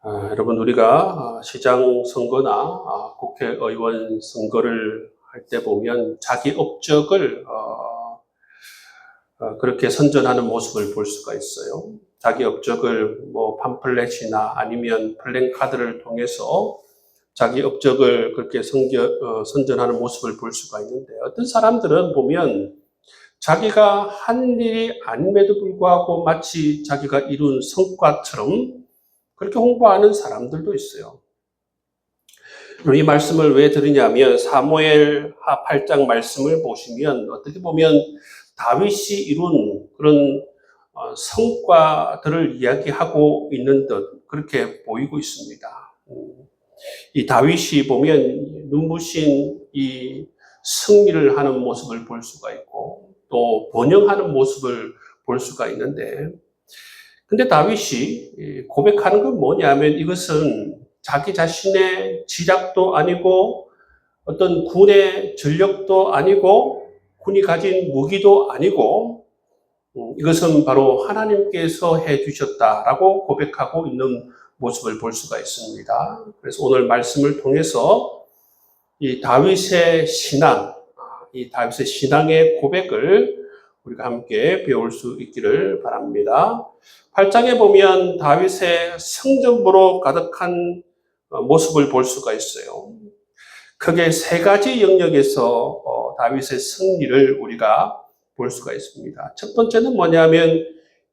아, 여러분 우리가 아, 시장 선거나 아, 국회의원 선거를 할 때 보면 자기 업적을 어, 어, 그렇게 선전하는 모습을 볼 수가 있어요. 자기 업적을 뭐 팜플렛이나 아니면 플랜카드를 통해서 자기 업적을 그렇게 선겨, 어, 선전하는 모습을 볼 수가 있는데 어떤 사람들은 보면 자기가 한 일이 아님에도 불구하고 마치 자기가 이룬 성과처럼 그렇게 홍보하는 사람들도 있어요. 이 말씀을 왜 들으냐면 사무엘 하 8장 말씀을 보시면 어떻게 보면 다윗이 이룬 그런 어, 성과들을 이야기하고 있는 듯 그렇게 보이고 있습니다. 음, 이 다윗이 보면 눈부신 이 승리를 하는 모습을 볼 수가 있고 또 번영하는 모습을 볼 수가 있는데 근데 다윗이 고백하는 건 뭐냐면 이것은 자기 자신의 지략도 아니고 어떤 군의 전력도 아니고 군이 가진 무기도 아니고 음, 이것은 바로 하나님께서 해 주셨다라고 고백하고 있는 모습을 볼 수가 있습니다. 그래서 오늘 말씀을 통해서 이 다윗의 신앙, 이 다윗의 신앙의 고백을 우리가 함께 배울 수 있기를 바랍니다. 8장에 보면 다윗의 성전부로 가득한 어, 모습을 볼 수가 있어요. 크게 세 가지 영역에서 어, 다윗의 승리를 우리가 볼 수가 있습니다. 첫 번째는 뭐냐면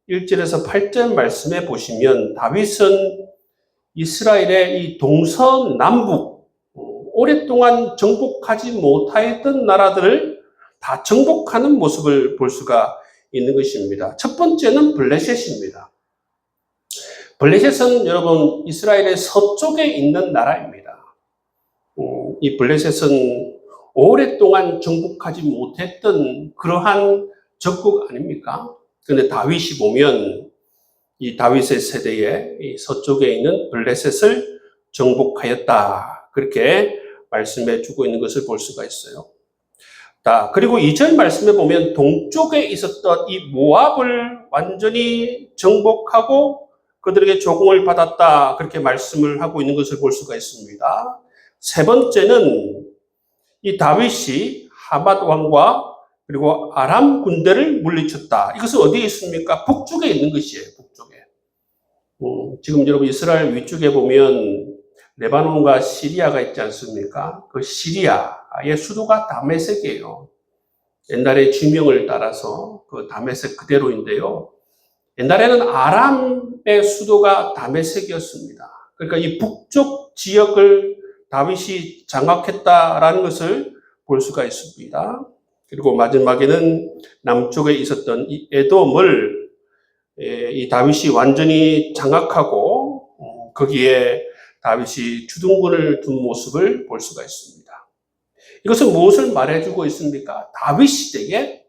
1절에서 8절 말씀에 보시면 다윗은 이스라엘의 이 동서남북 어, 오랫동안 정복하지 못하였던 나라들을 다 정복하는 모습을 볼 수가 있는 것입니다. 첫 번째는 블레셋입니다. 블레셋은 여러분 이스라엘의 서쪽에 있는 나라입니다. 음, 이 블레셋은 오랫동안 정복하지 못했던 그러한 적국 아닙니까? 그런데 다윗이 보면 이 다윗의 세대에 이 서쪽에 있는 블레셋을 정복하였다. 그렇게 말씀해 주고 있는 것을 볼 수가 있어요. 자, 그리고 이전 말씀에 보면 동쪽에 있었던 이 모압을 완전히 정복하고 그들에게 조공을 받았다. 그렇게 말씀을 하고 있는 것을 볼 수가 있습니다. 세 번째는 이 다윗이 하맛 왕과 그리고 아람 군대를 물리쳤다. 이것은 어디에 있습니까? 북쪽에 있는 것이에요. 북쪽에. 음, 지금 여러분 이스라엘 위쪽에 보면 레바논과 시리아가 있지 않습니까? 그 시리아 의 수도가 다메섹이에요. 옛날에 지명을 따라서 그 다메섹 그대로인데요. 옛날에는 아람의 수도가 다메섹이었습니다. 그러니까 이 북쪽 지역을 다윗이 장악했다라는 것을 볼 수가 있습니다. 그리고 마지막에는 남쪽에 있었던 이 에돔을 이 다윗이 완전히 장악하고 어, 거기에 다윗이 주둔군을 둔 모습을 볼 수가 있습니다. 이것은 무엇을 말해주고 있습니까? 다윗 시대에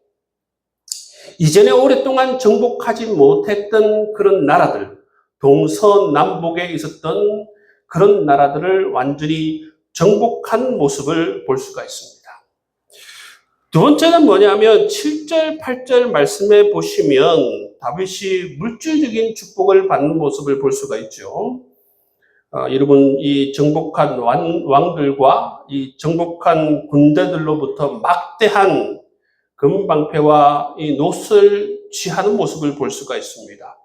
이전에 오랫동안 정복하지 못했던 그런 나라들, 동서남북에 있었던 그런 나라들을 완전히 정복한 모습을 볼 수가 있습니다. 두 번째는 뭐냐면 7절, 8절 말씀에 보시면 다윗이 물질적인 축복을 받는 모습을 볼 수가 있죠. 어, 여러분, 이 정복한 왕, 왕들과 이 정복한 군대들로부터 막대한 금방패와 이 노스를 취하는 모습을 볼 수가 있습니다.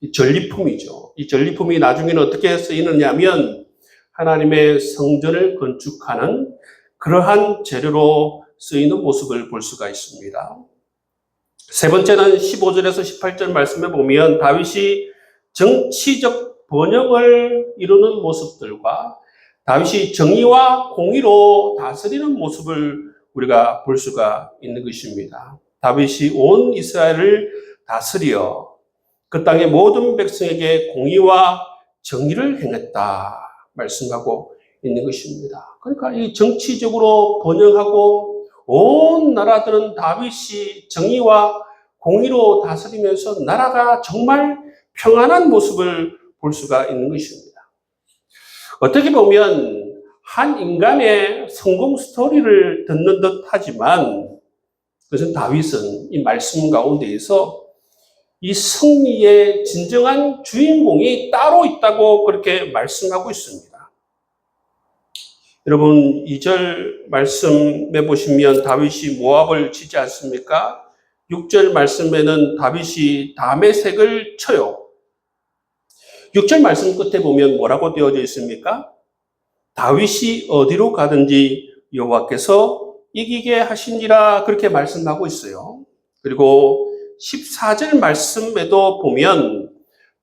이 전리품이죠. 이 전리품이 나중에는 어떻게 쓰이느냐면 하나님의 성전을 건축하는 그러한 재료로 쓰이는 모습을 볼 수가 있습니다. 세 번째는 15절에서 18절 말씀에 보면 다윗이 정치적 번영을 이루는 모습들과 다윗이 정의와 공의로 다스리는 모습을 우리가 볼 수가 있는 것입니다. 다윗이 온 이스라엘을 다스려 그 땅의 모든 백성에게 공의와 정의를 행했다 말씀하고 있는 것입니다. 그러니까 이 정치적으로 번영하고 온 나라들은 다윗이 정의와 공의로 다스리면서 나라가 정말 평안한 모습을 볼 수가 있는 것입니다. 어떻게 보면 한 인간의 성공 스토리를 듣는 듯 하지만 그것은 다윗은 이 말씀 가운데에서 이 승리의 진정한 주인공이 따로 있다고 그렇게 말씀하고 있습니다. 여러분, 2절 말씀해 보시면 다윗이 모압을 치지 않습니까? 6절 말씀에는 다윗이 다메색을 쳐요. 6절 말씀 끝에 보면 뭐라고 되어져 있습니까? 다윗이 어디로 가든지 여호와께서 이기게 하시니라 그렇게 말씀하고 있어요. 그리고 14절 말씀에도 보면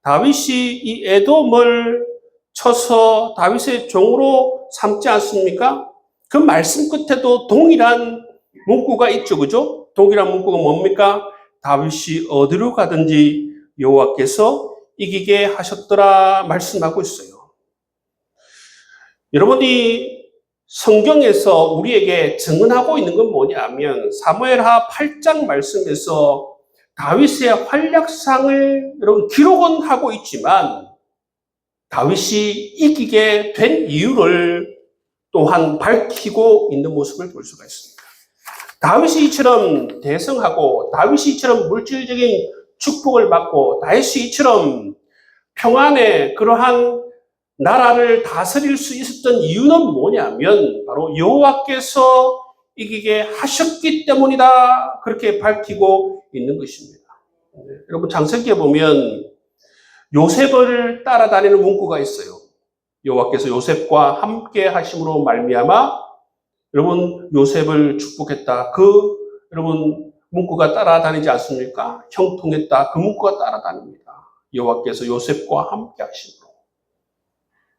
다윗이 이 에돔을 쳐서 다윗의 종으로 삼지 않습니까? 그 말씀 끝에도 동일한 문구가 있죠. 그죠? 동일한 문구가 뭡니까? 다윗이 어디로 가든지 여호와께서 이기게 하셨더라 말씀하고 있어요. 여러분이 성경에서 우리에게 증언하고 있는 건 뭐냐면 사무엘하 8장 말씀에서 다윗의 활약상을 여러분 기록은 하고 있지만 다윗이 이기게 된 이유를 또한 밝히고 있는 모습을 볼 수가 있습니다. 다윗이 이처럼 대성하고 다윗이 이처럼 물질적인 축복을 받고 다윗이 이처럼 평안의 그러한 나라를 다스릴 수 있었던 이유는 뭐냐면 바로 여호와께서 이기게 하셨기 때문이다 그렇게 밝히고 있는 것입니다. 네, 여러분 장세기에 보면 요셉을 따라다니는 문구가 있어요. 여호와께서 요셉과 함께 하심으로 말미암아 여러분 요셉을 축복했다. 그 여러분 문구가 따라다니지 않습니까? 형통했다. 그 문구가 따라다닙니다. 여호와께서 요셉과 함께 하심으로.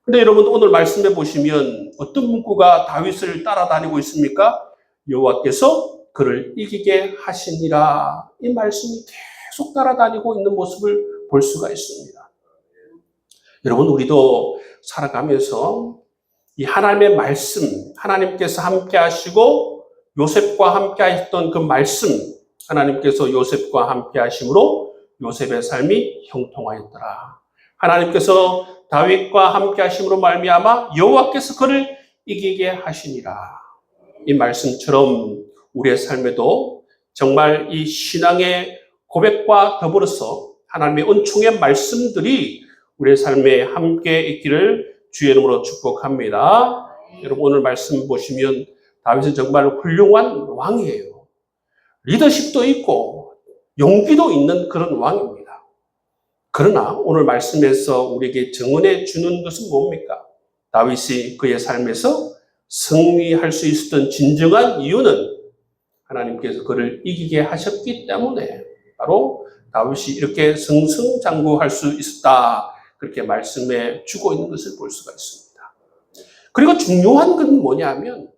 근데 여러분 오늘 말씀해 보시면 어떤 문구가 다윗을 따라다니고 있습니까? 여호와께서 그를 이기게 하시니라. 이 말씀이 계속 따라다니고 있는 모습을 볼 수가 있습니다. 여러분 우리도 살아가면서 이 하나님의 말씀, 하나님께서 함께 하시고 요셉과 함께 하셨던 그 말씀, 하나님께서 요셉과 함께 하심으로 요셉의 삶이 형통하였더라. 하나님께서 다윗과 함께 하심으로 말미암아 여호와께서 그를 이기게 하시니라. 이 말씀처럼 우리의 삶에도 정말 이 신앙의 고백과 더불어서 하나님의 은총의 말씀들이 우리의 삶에 함께 있기를 주의 이름으로 축복합니다. 여러분 오늘 말씀 보시면 다윗은 정말 훌륭한 왕이에요. 리더십도 있고 용기도 있는 그런 왕입니다. 그러나 오늘 말씀에서 우리에게 증언해 주는 것은 뭡니까? 다윗이 그의 삶에서 승리할 수 있었던 진정한 이유는 하나님께서 그를 이기게 하셨기 때문에 바로 다윗이 이렇게 승승장구할 수 있었다. 그렇게 말씀해 주고 있는 것을 볼 수가 있습니다. 그리고 중요한 건 뭐냐면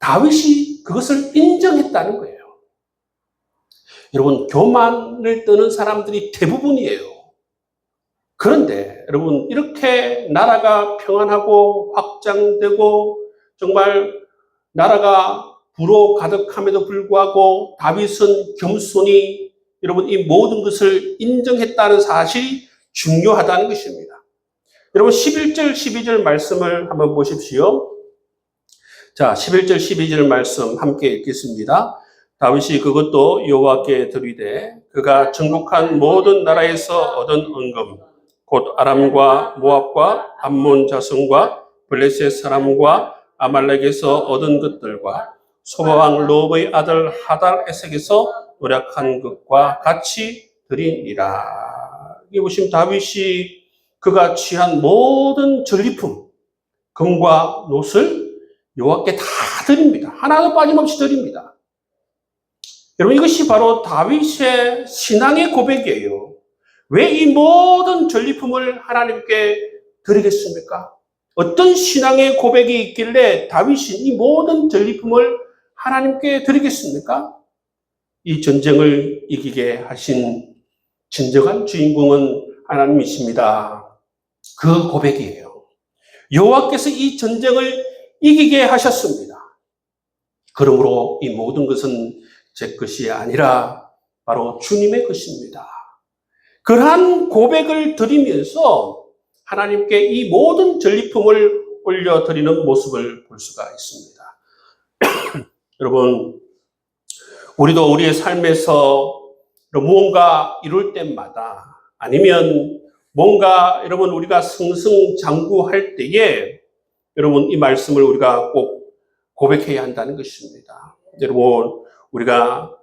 다윗이 그것을 인정했다는 거예요. 여러분, 교만을 떠는 사람들이 대부분이에요. 그런데 여러분, 이렇게 나라가 평안하고 확장되고 정말 나라가 부로 가득함에도 불구하고 다윗은 겸손히 여러분 이 모든 것을 인정했다는 사실이 중요하다는 것입니다. 여러분 11절 12절 말씀을 한번 보십시오. 자, 11절 12절 말씀 함께 읽겠습니다. 다윗이 그것도 여호와께 드리되 그가 정복한 모든 나라에서 얻은 은금 곧 아람과 모압과 암몬 자손과 블레셋 사람과 아말렉에서 얻은 것들과 소바왕 로브의 아들 하달 에색에서 노력한 것과 같이 드리니라. 여기 보시면 다윗이 그가 취한 모든 전리품, 금과 노을 여호와께 다 드립니다. 하나도 빠짐없이 드립니다. 여러분 이것이 바로 다윗의 신앙의 고백이에요. 왜 이 모든 전리품을 하나님께 드리겠습니까? 어떤 신앙의 고백이 있길래 다윗이 이 모든 전리품을 하나님께 드리겠습니까? 이 전쟁을 이기게 하신 진정한 주인공은 하나님이십니다. 그 고백이에요. 여호와께서 이 전쟁을 이기게 하셨습니다. 그러므로 이 모든 것은 제 것이 아니라 바로 주님의 것입니다. 그러한 고백을 드리면서 하나님께 이 모든 전리품을 올려드리는 모습을 볼 수가 있습니다. 여러분, 우리도 우리의 삶에서 무언가 이룰 때마다 아니면 뭔가 여러분 우리가 승승장구할 때에 여러분 이 말씀을 우리가 꼭 고백해야 한다는 것입니다. 여러분 우리가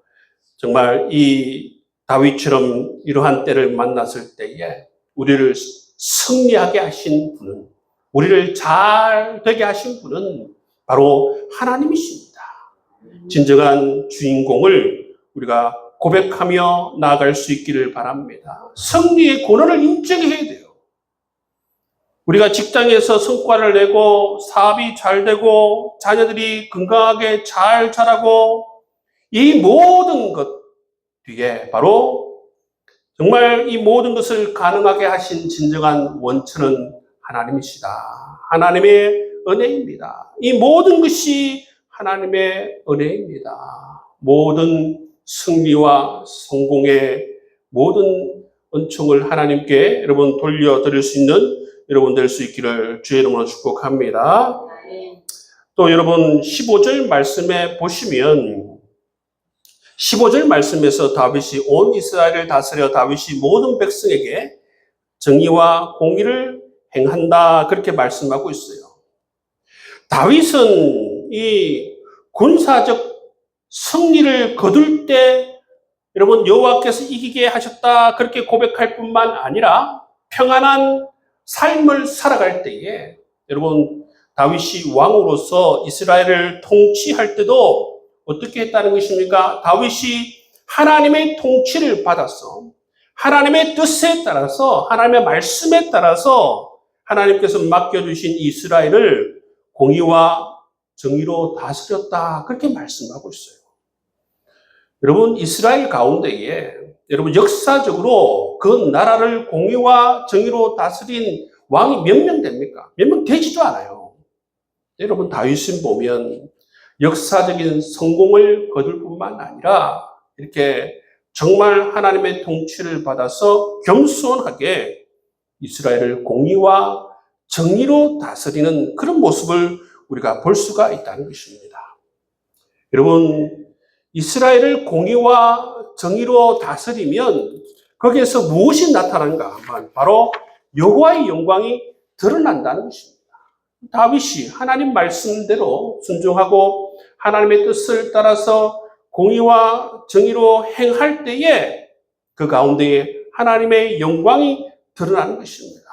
정말 이 다윗처럼 이러한 때를 만났을 때에 우리를 승리하게 하신 분은 우리를 잘 되게 하신 분은 바로 하나님이십니다. 진정한 주인공을 우리가 고백하며 나아갈 수 있기를 바랍니다. 승리의 권한을 인정해야 돼요. 우리가 직장에서 성과를 내고 사업이 잘 되고 자녀들이 건강하게 잘 자라고 이 모든 것 뒤에 바로 정말 이 모든 것을 가능하게 하신 진정한 원천은 하나님이시다. 하나님의 은혜입니다. 이 모든 것이 하나님의 은혜입니다. 모든 승리와 성공의 모든 은총을 하나님께 여러분 돌려드릴 수 있는 여러분 될 수 있기를 주의 이름으로 축복합니다. 또 여러분 15절 말씀에 보시면 15절 말씀에서 다윗이 온 이스라엘을 다스려 다윗이 모든 백성에게 정의와 공의를 행한다 그렇게 말씀하고 있어요. 다윗은 이 군사적 승리를 거둘 때 여러분 여호와께서 이기게 하셨다 그렇게 고백할 뿐만 아니라 평안한 삶을 살아갈 때에 여러분 다윗이 왕으로서 이스라엘을 통치할 때도 어떻게 했다는 것입니까? 다윗이 하나님의 통치를 받아서 하나님의 뜻에 따라서 하나님의 말씀에 따라서 하나님께서 맡겨주신 이스라엘을 공의와 정의로 다스렸다. 그렇게 말씀하고 있어요. 여러분, 이스라엘 가운데에 여러분 역사적으로 그 나라를 공의와 정의로 다스린 왕이 몇 명 됩니까? 몇 명 되지도 않아요. 여러분, 다윗을 보면 역사적인 성공을 거둘 뿐만 아니라 이렇게 정말 하나님의 통치를 받아서 겸손하게 이스라엘을 공의와 정의로 다스리는 그런 모습을 우리가 볼 수가 있다는 것입니다. 여러분, 이스라엘을 공의와 정의로 다스리면 거기에서 무엇이 나타나는가 하면 바로 여호와의 영광이 드러난다는 것입니다. 다윗이 하나님 말씀대로 순종하고 하나님의 뜻을 따라서 공의와 정의로 행할 때에 그 가운데에 하나님의 영광이 드러나는 것입니다.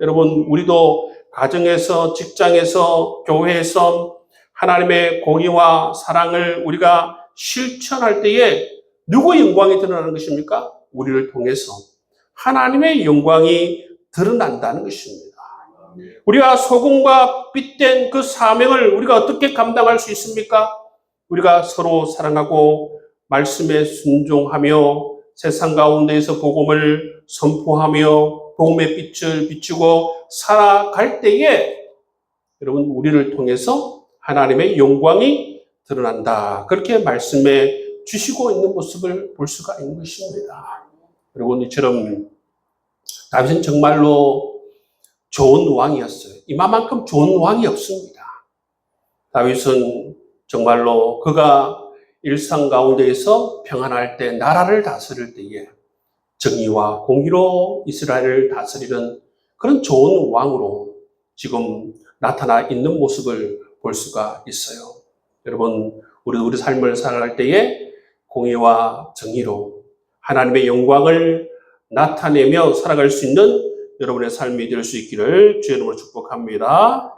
여러분, 우리도 가정에서, 직장에서, 교회에서 하나님의 공의와 사랑을 우리가 실천할 때에 누구의 영광이 드러나는 것입니까? 우리를 통해서 하나님의 영광이 드러난다는 것입니다. 우리가 소금과 빛된 그 사명을 우리가 어떻게 감당할 수 있습니까? 우리가 서로 사랑하고 말씀에 순종하며 세상 가운데에서 복음을 선포하며 복음의 빛을 비추고 살아갈 때에 여러분 우리를 통해서 하나님의 영광이 드러난다. 그렇게 말씀해 주시고 있는 모습을 볼 수가 있는 것입니다. 여러분 이처럼 다윗은 정말로 좋은 왕이었어요. 이마만큼 좋은 왕이 없습니다. 다윗은 정말로 그가 일상 가운데에서 평안할 때 나라를 다스릴 때에 정의와 공의로 이스라엘을 다스리는 그런 좋은 왕으로 지금 나타나 있는 모습을 볼 수가 있어요. 여러분, 우리 우리 삶을 살아갈 때에 공의와 정의로 하나님의 영광을 나타내며 살아갈 수 있는 여러분의 삶이 될 수 있기를 주의 이름으로 축복합니다.